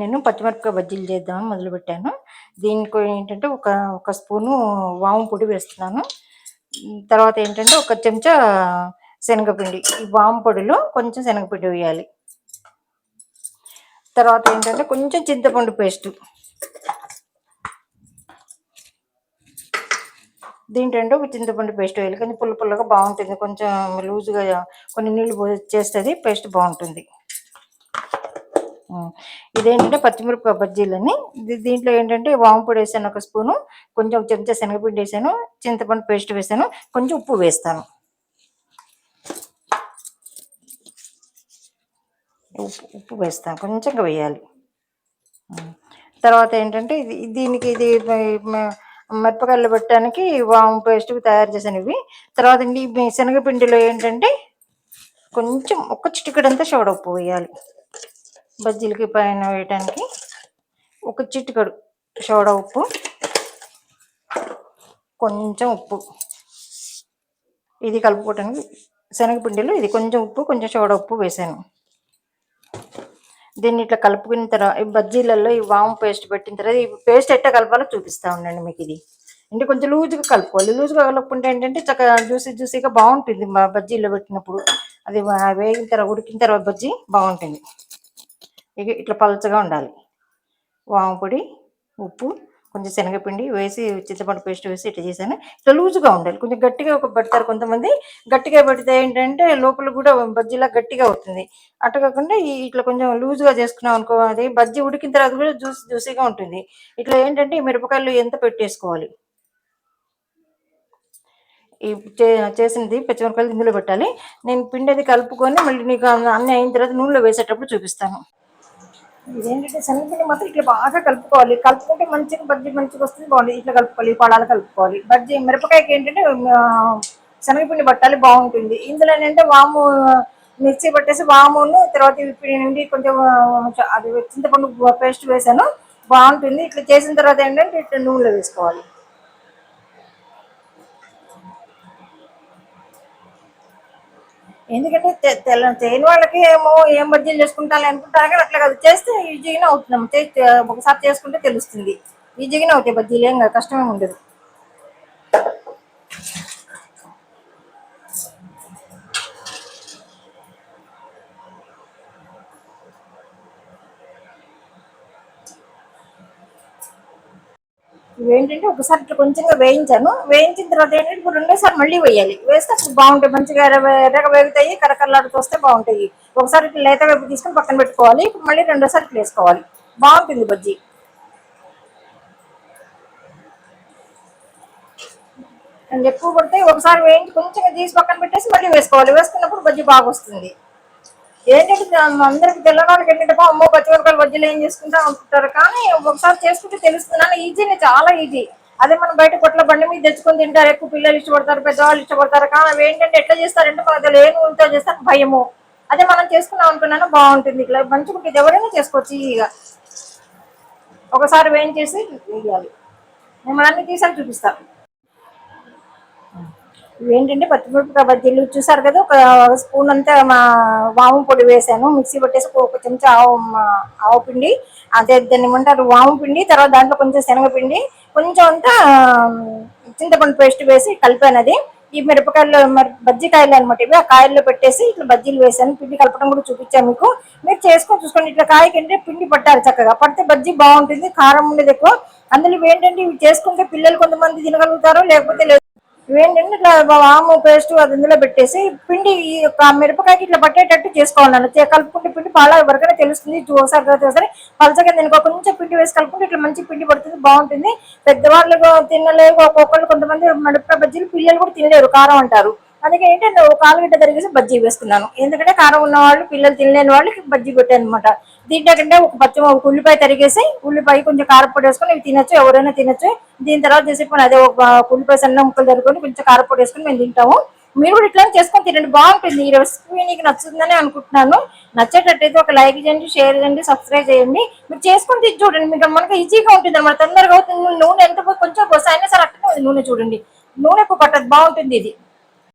నేను పచ్చిమిరపకాయ బజ్జీలు చేద్దామని మొదలుపెట్టాను. దీనికి ఏంటంటే ఒక ఒక స్పూను వాము పొడి వేస్తున్నాను. తర్వాత ఏంటంటే ఒక చెంచా శనగపిండి. ఈ వాము పొడిలో కొంచెం శనగపిండి వేయాలి. తర్వాత ఏంటంటే కొంచెం చింతపండు పేస్టు. దీంట్లో ఒక చింతపండు పేస్ట్ వేయాలి. కొంచెం పుల్ల పుల్లగా బాగుంటుంది కొంచెం లూజ్‌గా కొన్ని నీళ్ళు చేస్తుంది పేస్ట్ బాగుంటుంది ఇదేంటంటే పచ్చిమిరపకాయ బజ్జీలని దీంట్లో ఏంటంటే వాంపొడి వేసాను ఒక స్పూను, కొంచెం చెంచా శనగపిండి వేసాను, చింతపండు పేస్ట్ వేసాను, కొంచెం ఉప్పు వేస్తాను. ఉప్పు ఉప్పు వేస్తాను. కొంచెంగా వేయాలి. తర్వాత ఏంటంటే ఇది దీనికి ఇది మిరపకాయలు పెట్టడానికి వాము పేస్ట్ తయారు చేశాను ఇవి. తర్వాత అండి శనగపిండిలో ఏంటంటే కొంచెం ఒక చిటికడంతా సోడా ఉప్పు వేయాలి. బజ్జీలకి పైన వేయటానికి ఒక చిటికెడు సోడా ఉప్పు, కొంచెం ఉప్పు. ఇది కలుపుకోవటానికి శనగపిండిలో ఇది కొంచెం ఉప్పు, కొంచెం సోడా ఉప్పు వేసాను దీన్ని ఇట్లా కలుపుకున్న తర్వాత ఈ బజ్జీలలో ఈ వాము పేస్ట్ పెట్టిన తర్వాత ఈ పేస్ట్ ఎట్ట కలపాలో చూపిస్తా ఉండండి మీకు ఇది. అంటే కొంచెం లూజ్‌గా కలుపుకోవాలి. లూజ్‌గా కలుపుకుంటే ఏంటంటే చక్కగా జ్యూసీ జ్యూసీగా బాగుంటుంది మా బజ్జీలో పెట్టినప్పుడు. అది వేగిన తర్వాత ఉడికిన తర్వాత బజ్జీ బాగుంటుంది ఇగ ఇట్లా పలచగా ఉండాలి. వామపొడి ఉప్పు, కొంచెం శనగపిండి వేసి చింతపండు పేస్ట్ వేసి ఇట్లా చేశాను. ఇట్లా లూజుగా ఉండాలి. కొంచెం గట్టిగా ఒక పెడతారు కొంతమంది. గట్టిగా పెడితే ఏంటంటే లోపల కూడా బజ్జీలా గట్టిగా అవుతుంది. అట్ట కాకుండా ఇట్లా కొంచెం లూజుగా చేసుకున్నాం అనుకో అది బజ్జీ ఉడికిన తర్వాత కూడా జ్యూస్ జ్యూసీగా ఉంటుంది. ఇట్లా ఏంటంటే మిరపకాయలు ఎంత పెట్టేసుకోవాలి. ఈ చే చేసింది పచ్చిమిరపకాయలు ఇందులో పెట్టాలి. నేను పిండి అది కలుపుకొని మళ్ళీ నీకు అన్నీ అయిన తర్వాత నూనెలో వేసేటప్పుడు చూపిస్తాను. ఇదేంటంటే శనగపిండి మాత్రం ఇట్లా బాగా కలుపుకోవాలి. కలుపుకుంటే మంచిగా బజ్జీ మంచిగా వస్తుంది బాగుంది ఇట్లా కలుపుకోవాలి. పడాలు కలుపుకోవాలి. బజ్జీ మిరపకాయకి ఏంటంటే శనగపిండి పట్టాలి బాగుంటుంది. ఇందులో ఏంటంటే వాము మిక్సీ పట్టేసి వామును తర్వాత ఇప్పటి నుండి కొంచెం అది చింతపండు పేస్ట్ వేసాను బాగుంటుంది. ఇట్లా చేసిన తర్వాత ఏంటంటే ఇట్లా నూనెలో వేసుకోవాలి. ఎందుకంటే తె తెలియని వాళ్ళకి ఏమో ఏం బజ్జీలు చేసుకుంటాను అనుకుంటారు కానీ అట్లా కాదు. చేస్తే ఈజీగానే అవుతుందమ్మ. ఒకసారి చేసుకుంటే తెలుస్తుంది. ఈజీగానే అవుతాయి బజ్జీలు ఏం కష్టమే ఉండదు. ఇవేంటంటే ఒకసారి ఇట్లా కొంచెంగా వేయించాను. వేయించిన తర్వాత ఏంటంటే ఇప్పుడు రెండోసారి మళ్ళీ వేయాలి. వేస్తే అప్పుడు బాగుంటాయి. మంచిగా ఎర్ర ఎర్రగా వేగుతాయి. కరకరలాడుతూ వస్తే బాగుంటాయి. ఒకసారి ఇట్లా లేత వైపు తీసుకొని పక్కన పెట్టుకోవాలి. ఇప్పుడు మళ్ళీ రెండోసారి ఇట్లా వేసుకోవాలి. బాగుంటుంది బజ్జీ. అండ్ ఎక్కువ పడితే ఒకసారి వేయించి కొంచెంగా తీసి పక్కన పెట్టేసి మళ్ళీ వేసుకోవాలి. వేసుకున్నప్పుడు బజ్జీ బాగా వస్తుంది. ఏంటంటే అందరికి తెలియని ఏంటంటే అమ్మో పచ్చిమిరపకాయలు బజ్జీలు ఏం చేసుకుంటా అనుకుంటారు. కానీ ఒకసారి చేసుకుంటే తెలుస్తున్నాను ఈజీ ఈజీనే చాలా ఈజీ. అదే మనం బయట కొట్ల బండి మీద తెచ్చుకొని తింటారు. ఎక్కువ పిల్లలు ఇష్టపడతారు. పెద్దవాళ్ళు ఇష్టపడతారు. కానీ అవి ఏంటంటే ఎట్లా చేస్తారంటే మనకు ఏ నూనెతో చేస్తారు భయము. అదే మనం చేసుకున్నాం అనుకున్నాను బాగుంటుంది. ఇట్లా మంచిగా ఉంటుంది. ఎవరైనా చేసుకోవచ్చు ఈజీగా. ఒకసారి వేయించేసి వేయాలి. మేము అన్ని తీసాక చూపిస్తాను. ఇవేంటంటే పచ్చిమిరపకాయ బజ్జీలు చూసారు కదా? ఒక స్పూన్ అంతా మా వాము పొడి వేసాను. మిక్సీ పట్టేసి ఒక చెంచా ఆవు మా- ఆవు పిండి. అదే దాన్ని ఏమంటారు? వాము పిండి తర్వాత దాంట్లో కొంచెం శనగపిండి కొంచెం అంతా చింతపండు పేస్ట్ వేసి కలిపాను అది. ఈ మిరపకాయలు మరి బజ్జీ కాయలు అనమాట ఇవి. ఆ కాయల్లో పెట్టేసి ఇట్లా బజ్జీలు వేసాను. పిండి కలపడం కూడా చూపించాను మీకు. మీరు చేసుకొని చూసుకోండి. ఇట్లా కాయకి అంటే పిండి పట్టాలి చక్కగా. పడితే బజ్జీ బాగుంటుంది కారం ఉండేది ఎక్కువ. అందులో ఇవి ఏంటంటే ఇవి చేసుకుంటే పిల్లలు కొంతమంది తినగలుగుతారు లేకపోతే లేదు. ఇవేంటంటే ఇట్లా వాము పేస్ట్ అది ఇందులో పెట్టేసి పిండి ఈ యొక్క మిరపకాయకి ఇట్లా పట్టేటట్టు చేసుకోవాలి చే- కలుపుకుంటే పిండి పాల వరకనే తెలుస్తుంది. ఒకసారి ఒకసారి పలచగా దీనికి కొంచెం పిండి వేసి కలుపుకుంటే ఇట్లా మంచి పిండి పడుతుంది బాగుంటుంది. పెద్దవాళ్ళు తినలేరు ఒక్కొక్కళ్ళు కొంతమంది మిరపకాయ బజ్జీలు పిల్లలు కూడా తినలేరు కారం అంటారు. అందుకే ఏంటంటే ఒక ఆలుగడ్డ తరిగేసి బజ్జీ వేసుకున్నాను ఎందుకంటే కారం ఉన్న వాళ్ళు పిల్లలు తినలేని వాళ్ళకి బజ్జీ పెట్టాను అనమాట దీంట్లో ఒక పచ్చి ఒక ఉల్లిపాయ తరిగేసి ఉల్లిపాయ కొంచెం కారపొడి వేసుకొని ఇవి తినచ్చు ఎవరైనా తినొచ్చు. దీని తర్వాత చేసి అదే ఒక ఉల్లిపాయ సన్న ముక్కలు తరుకొని కొంచెం కారపొడి వేసుకొని మేము తింటాము. మీరు కూడా ఇట్లా చేసుకొని తినండి బాగుంటుంది. ఈ రెసిపీ నీకు నచ్చుతుందని అనుకుంటున్నాను. నచ్చేటట్టయితే ఒక లైక్ చేయండి షేర్ చేయండి సబ్స్క్రైబ్ చేయండి. మీరు చేసుకొని తిని చూడండి మీకు మనకి ఈజీగా ఉంటుంది అనమాట తొందరగా అవుతుంది. నూనె ఎంత కొంచెం పోసి అయినా సరే అట్టనే ఉంది నూనె చూడండి. నూనె ఎక్కువ పట్టదు బాగుంటుంది ఇది.